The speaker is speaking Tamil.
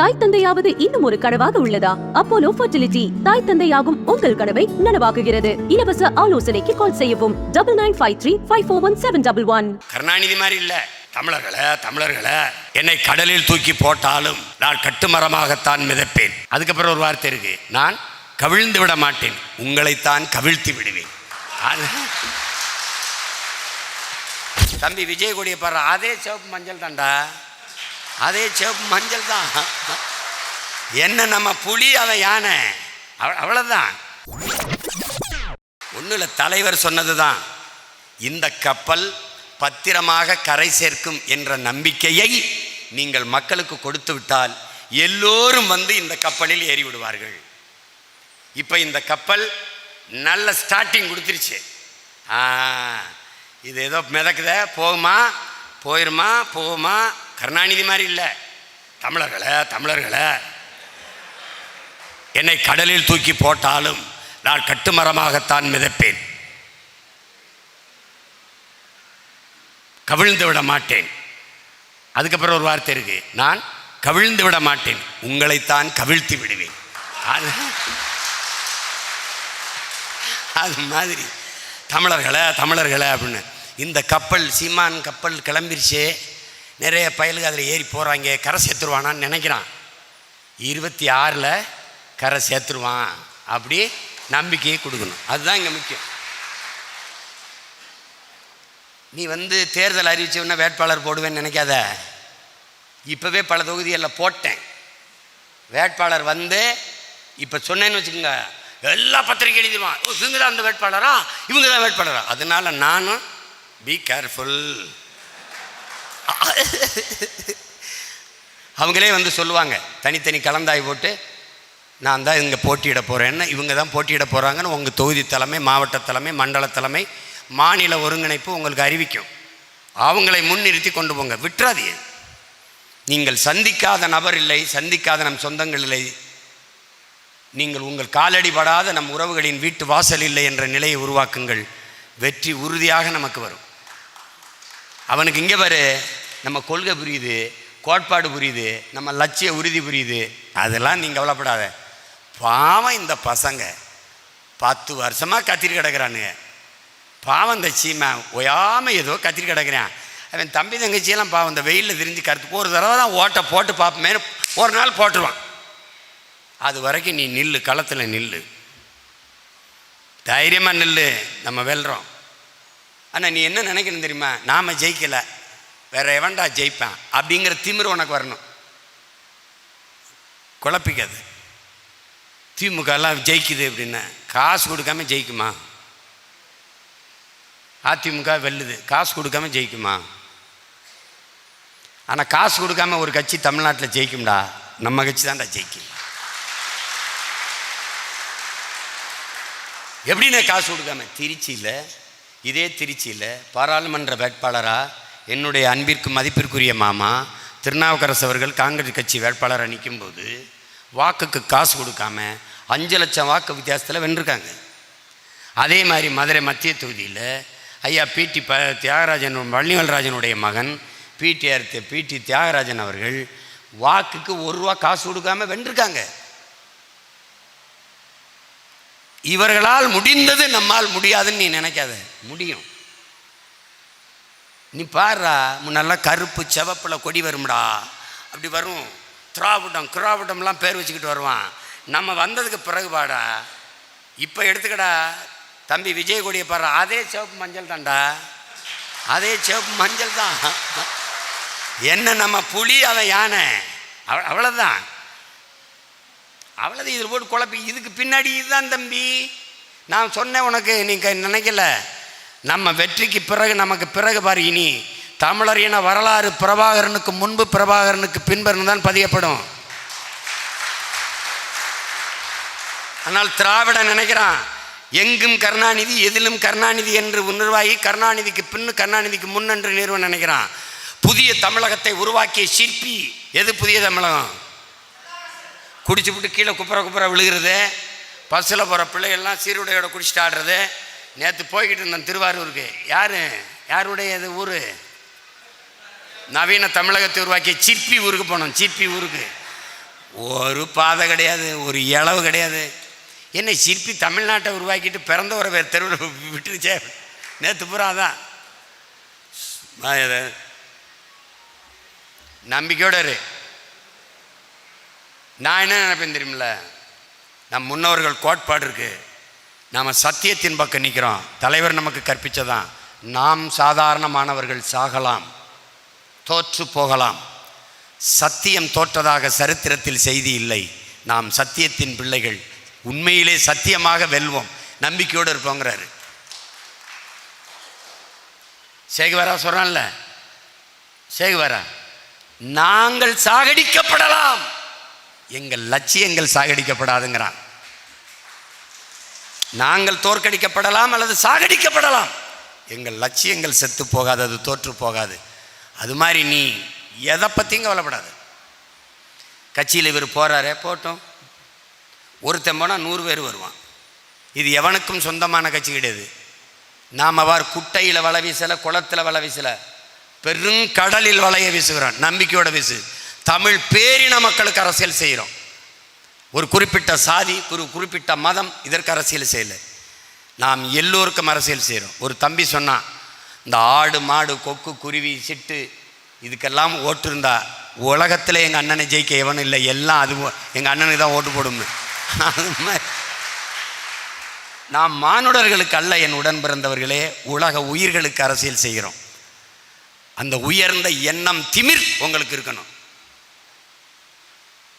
தாய் தந்தையாவது இன்னும் ஒரு கனவாக உள்ளதா? அப்போலோ ஃபர்டிலிட்டி தாய் தந்தையாகும் உங்கள் கனவை நனவாக்குகிறது. இலவச ஆலோசனைக்கு கால் செய்யவும். Double nine five three five four one seven double one Karunanidhi மாதிரி இல்ல. தமிழர்களை தமிழர்களை என்னை கடலில் தூக்கி போட்டாலும் நான் கட்டுமரமாகத்தான் மிதப்பேன். அதுக்கப்புறம் ஒரு வார்த்தை இருக்கு. நான் கவிழ்ந்து விட மாட்டேன். உங்களைத்தான் கவிழ்த்தி விடுவேன். தம்பி விஜய் கொடியை பாரு அதே சிவப்பு மஞ்சள் தாண்டா அதே சிவப்பு மஞ்சள் தான். என்ன நம்ம புலி அவன் யானை? அவ- அவ்வளவுதான். ஒன்றும் தலைவர் சொன்னது தான் இந்த கப்பல் பத்திரமாக கரை சேர்க்கும் என்ற நம்பிக்கையை நீங்கள் மக்களுக்கு கொடுத்து விட்டால் எல்லோரும் வந்து இந்த கப்பலில் ஏறி விடுவார்கள். இப்போ இந்த கப்பல் நல்ல ஸ்டார்டிங் கொடுத்துருச்சு. இது ஏதோ மிதக்குத போகுமா? போயிருமா? போகுமா? கருணாநிதி மாதிரி இல்லை. தமிழர்களை தமிழர்களை. என்னை கடலில் தூக்கி போட்டாலும் நான் கட்டுமரமாகத்தான் மிதப்பேன். கவிழ்ந்து விட மாட்டேன். அதுக்கப்புறம் ஒரு வார்த்தை இருக்கு. நான் கவிழ்ந்து விட மாட்டேன். உங்களைத்தான் கவிழ்த்தி விடுவேன். அது அது மாதிரி. தமிழர்களை தமிழர்களை அப்படின்னு. இந்த கப்பல் சீமான் கப்பல் கிளம்பிருச்சே. நிறைய பயலுக்கு அதில் ஏறி போகிறாங்க கரை சேர்த்துருவானான்னு நினைக்கிறான். இருபத்தி ஆறில் கரை சேர்த்துருவான் அப்படி நம்பிக்கையை கொடுக்கணும். அதுதான் இங்கே முக்கியம். நீ வந்து தேர்தல் அறிவிச்சவன வேட்பாளர் போடுவேன்னு நினைக்காத. இப்போவே பல தொகுதிகளில் போட்டேன். வேட்பாளர் வந்து இப்போ சொன்னேன்னு வச்சுக்கோங்க எல்லா பத்திரிக்கை எழுதிடுவான். ஓ, இவங்க தான் அந்த வேட்பாளரா? இவங்க தான் வேட்பாளரா? அதனால நானும் பி கேர்ஃபுல் அவங்களே வந்து சொல்லுவாங்க தனித்தனி கலந்தாய் போட்டு நான் தான் இங்கே போட்டியிட போகிறேன்னு இவங்க தான் போட்டியிட போகிறாங்கன்னு உங்கள் தொகுதி தலைமை மாவட்ட தலைமை மண்டல தலைமை மாநில ஒருங்கிணைப்பு உங்களுக்கு அறிவிக்கும். அவங்களை முன்னிறுத்தி கொண்டு போங்க. விட்டுறாதீங்க. நீங்கள் சந்திக்காத நபர் இல்லை சந்திக்காத நம் சொந்தங்கள் இல்லை. நீங்கள் உங்கள் காலடி படாத நம் உறவுகளின் வீட்டு வாசல் இல்லை என்ற நிலையை உருவாக்குங்கள். வெற்றி உறுதியாக நமக்கு வரும். அவனுக்கு இங்கே பாரு நம்ம கொள்கை புரியுது கோட்பாடு புரியுது நம்ம லட்சிய உறுதி புரியுது. அதெல்லாம் நீங்கள் கவலைப்படாத. பாவம் இந்த பசங்க. பத்து வருஷமாக கத்திரி கிடக்கிறானுங்க. பாவம் இந்த சீமை ஒயாமல் ஏதோ கத்திரி கிடக்கிறான். அவன் தம்பி தங்கச்சியெல்லாம் பாவம் இந்த வெயிலில் விரிஞ்சு கருத்து ஒரு தடவை தான் ஓட்டை போட்டு பார்ப்போமே ஒரு நாள் போட்டுருவான். அது வரைக்கும் நீ நில்லு களத்தில் நில்லு. தைரியமாக நில்லு நம்ம வெல்றோம். ஆனால் நீ என்ன நினைக்கணும் தெரியுமா? நாம் ஜெயிக்கலை. வேற எவன்டா ஜெயிப்பேன்? அப்படிங்கிற திமிர் உனக்கு வரணும். குழப்பிக்காது. திமுக எல்லாம் ஜெயிக்குது அப்படின்னா காசு கொடுக்காம ஜெயிக்குமா? அதிமுக வெல்லுது காசு கொடுக்காம ஜெயிக்குமா? ஆனால் காசு கொடுக்காம ஒரு கட்சி தமிழ்நாட்டில் ஜெயிக்கும்டா நம்ம கட்சி தான்டா ஜெயிக்கும். எப்படின்னா காசு கொடுக்காம? திருச்சியில் இதே திருச்சியில் பாராளுமன்ற வேட்பாளராக என்னுடைய அன்பிற்கு மதிப்பிற்குரிய மாமா திருநாவுக்கரசு அவர்கள் காங்கிரஸ் கட்சி வேட்பாளராக நிற்கும்போது வாக்குக்கு காசு கொடுக்காம அஞ்சு லட்சம் வாக்கு வித்தியாசத்தில் வென்றிருக்காங்க. அதே மாதிரி மதுரை மத்திய தொகுதியில் ஐயா பிடி ப தியாகராஜன் வள்ளிவல்ராஜனுடைய மகன் பிடிஆர் பிடி தியாகராஜன் அவர்கள் வாக்குக்கு ஒரு ரூபா காசு கொடுக்காம வென்றிருக்காங்க. இவர்களால் முடிந்தது நம்மால் முடியாதுன்னு நீ நினைக்காத முடியும். நீ பாருடா முன்னெல்லாம் கருப்பு செவப்பில் கொடி வரும்டா. அப்படி வரும். திராவிடம் கிராவிடம்லாம் பேர் வச்சுக்கிட்டு வருவான். நம்ம வந்ததுக்கு பிறகு பாடா இப்போ எடுத்துக்கடா. தம்பி விஜய் கொடியை பாரு. அதே சிவப்பு மஞ்சள் தான்டா. அதே சிவப்பு மஞ்சள் தான். என்ன நம்ம புலி அவன் யானை. அவ- அவ்வளோதான் அவ்வளவு இதில் போட்டு குழப்பி. இதுக்கு பின்னாடி இதுதான் தம்பி. நான் சொன்னேன் உனக்கு நீங்கள் நினைக்கல. நம்ம வெற்றிக்கு பிறகு நமக்கு பிறகு பாரு இனி. தமிழர் இன வரலாறு பிரபாகரனுக்கு முன்பு பிரபாகரனுக்கு பின்பு தான் பதியப்படும். ஆனால் திராவிடன் நினைக்கிறான் எங்கும் கருணாநிதி எதிலும் கருணாநிதி என்று நிர்வாகி கருணாநிதிக்கு பின்னு கருணாநிதிக்கு முன் என்று நிறுவனம் நினைக்கிறான். புதிய தமிழகத்தை உருவாக்கிய சிற்பி எது புதிய தமிழகம்? குடிச்சு விட்டு கீழே குப்புற குப்புற விழுகிறது பஸ்ஸில் போகிற பிள்ளைகள்லாம் சீருடையோட குடிச்சிட்டு ஆடுறது நேற்று போய்கிட்டு இருந்தேன் திருவாரூருக்கு. யார்? யாருடைய இது ஊர்? நவீன தமிழகத்தை உருவாக்கிய சிற்பி ஊருக்கு போனோம் சிற்பி ஊருக்கு. ஒரு பாதை கிடையாது ஒரு இளவு கிடையாது. என்ன சிற்பி தமிழ்நாட்டை உருவாக்கிட்டு பிறந்த ஒரு தெருவில் விட்டுருச்சே. நேற்று பூரா அதான். நம்பிக்கையோட இரு. நான் என்ன நினைப்பேன் தெரியுமில்ல? நம் முன்னோர்கள் கோட்பாடு இருக்குது நாம் சத்தியத்தின் பக்கம் நிற்கிறோம் தலைவர் நமக்கு கற்பித்ததான் நாம் சாதாரணமானவர்கள் சாகலாம். தோற்று போகலாம். சத்தியம் தோற்றதாக சரித்திரத்தில் செய்தி இல்லை. நாம் சத்தியத்தின் பிள்ளைகள். உண்மையிலே சத்தியமாக வெல்வோம். நம்பிக்கையோடு இருப்போங்கிறாரு. சேகுவரா சொல்கிறான்ல சேகுவரா நாங்கள் சாகடிக்கப்படலாம். எங்கள் லட்சியங்கள் சாகடிக்கப்படாதுங்கிறான். நாங்கள் தோற்கடிக்கப்படலாம் அல்லது சாகடிக்கப்படலாம். எங்கள் லட்சியங்கள் செத்து போகாது அது தோற்று போகாது. அது மாதிரி நீ எதை பற்றியும் கவலைப்படாது. கட்சியில் இவர் போகிறாரே போட்டோம். ஒருத்தன் போனால் நூறு பேர் வருவான். இது எவனுக்கும் சொந்தமான கட்சி கிடையாது. நாம் அவர் குட்டையில் வலை வீசலை குளத்தில் வலை வீசலை பெருங்கடலில் வலைய வீசுகிறோம். நம்பிக்கையோட வீசு. தமிழ் பேரின மக்களுக்கு அரசியல் செய்கிறோம். ஒரு குறிப்பிட்ட சாதி ஒரு குறிப்பிட்ட மதம் இதற்கு அரசியல் செய்யலை. நாம் எல்லோருக்கும் அரசியல் செய்கிறோம். ஒரு தம்பி சொன்னான் இந்த ஆடு மாடு கொக்கு குருவி சிட்டு இதுக்கெல்லாம் ஓட்டு இருந்தா உலகத்தில் எங்கள் அண்ணனை ஜெயிக்க எவனும் இல்லை. எல்லாம் அது எங்கள் அண்ணனுக்கு தான் ஓட்டு போடும் அது மாதிரி நாம் மானுடர்களுக்கு அல்ல என் உடன் பிறந்தவர்களே உலக உயிர்களுக்கு அரசியல் செய்கிறோம். அந்த உயர்ந்த எண்ணம் திமிர் உங்களுக்கு இருக்கணும்.